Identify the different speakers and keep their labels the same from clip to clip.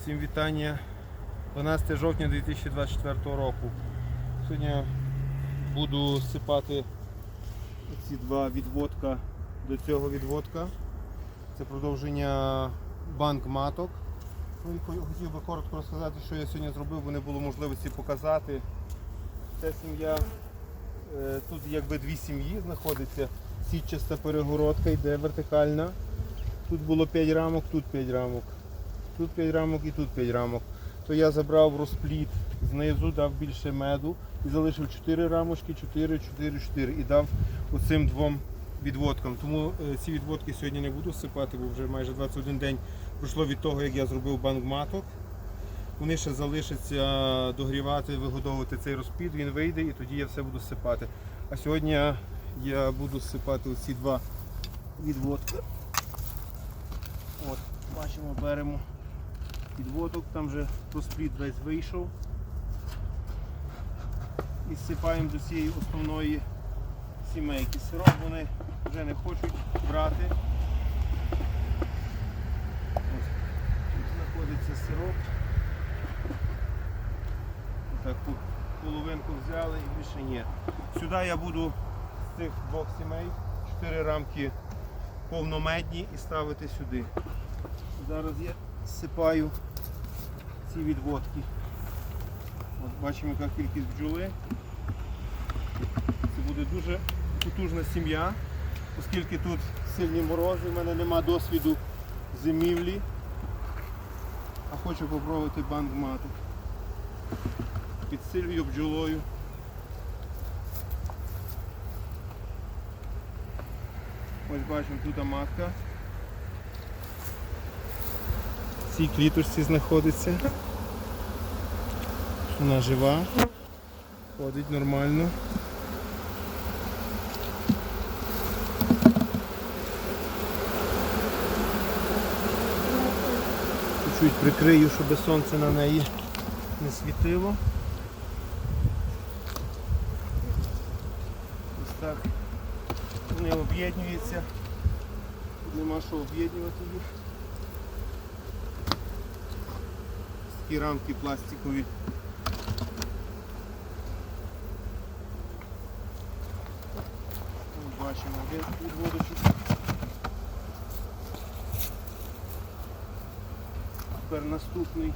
Speaker 1: Всім вітання. 12 жовтня 2024 року. Сьогодні буду сипати ці два відводка до цього відводка. Це продовження банк маток. Ну, Хотів би коротко розказати, що я сьогодні зробив, бо не було можливості показати. Ця сім'я, е, тут якби дві сім'ї знаходиться. Сітчаста перегородка йде вертикальна. Тут було 5 рамок, тут 5 рамок. Тут 5 рамок і тут 5 рамок. То я забрав розпліт знизу, дав більше меду і залишив 4 рамочки, 4, 4, 4 і дав оцим двом відводкам. Тому е, ці відводки сьогодні не буду сипати, бо вже майже 21 день пройшло від того, як я зробив банк маток. Вони ще залишаться догрівати, вигодовувати цей розплід, він вийде і тоді я все буду сипати. А сьогодні я буду сипати оці два відводки. От, бачимо, беремо підводок, там вже розплід весь вийшов. І сипаємо до цієї основної сімейки. Сироп вони вже не хочуть брати. Ось тут знаходиться сироп. Так, половинку взяли і більше ні. Сюди я буду з цих двох сімей чотири рамки повномедні і ставити сюди. Зараз я сипаю ці відводки. От бачимо, яка кількість бджоли. Це буде дуже потужна сім'я, оскільки тут сильні морози, в мене нема досвіду зимівлі, а хочу спробувати банк маток. Підсилюю бджолою. Ось бачимо, тут матка. В цій кліточці знаходиться. Вона жива, ходить нормально. Чуть-чуть прикрию, щоб сонце на неї не світило. Ось так. Вони об'єднуються. Нема що об'єднувати їх. Такі рамки пластикові. Ось Бачимо один відводочок. Тепер наступний.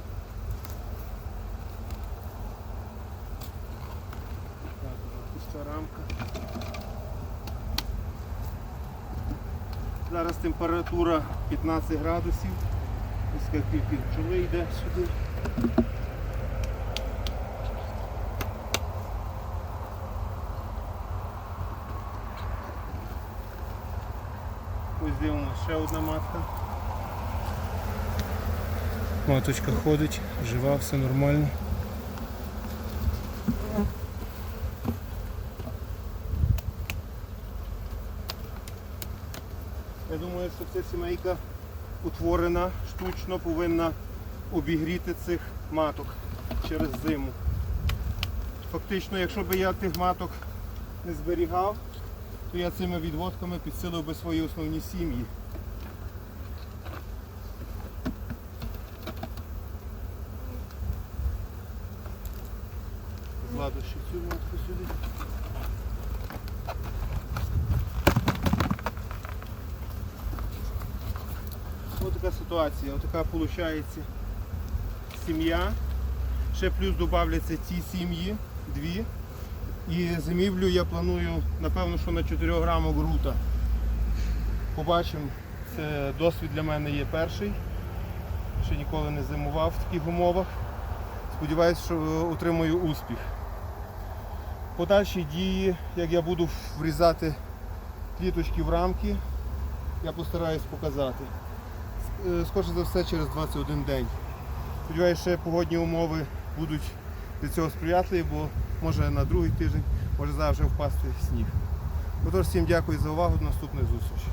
Speaker 1: Так, пуста рамка. Зараз температура 15 градусів. Ось яка кількість бджоли йде сюди. Ось дивимося ще одна матка. Маточка ходить, жива, все нормально. Я думаю, що ця сімейка утворена штучно, повинна обігріти цих маток через зиму. Фактично, якщо б я тих маток не зберігав, то я цими відводками підсилив би свої основні сім'ї. Ладно, ще цю матку сюди. Ось така ситуація, ось така виходить сім'я. Ще плюс додавляться ці сім'ї, дві. І зимівлю я планую, напевно, що на 4 грамах грута. Побачимо, це досвід для мене є перший. Ще ніколи не зимував в таких умовах. Сподіваюсь, що отримую успіх. Подальші дії, як я буду врізати кліточки в рамки, я постараюсь показати. Е, Скоріше за все через 21 день. Сподіваюся, ще погодні умови будуть для цього сприятливі, бо може на другий тиждень, може зараз вже впасти сніг. Отож, всім дякую за увагу, до наступної зустрічі.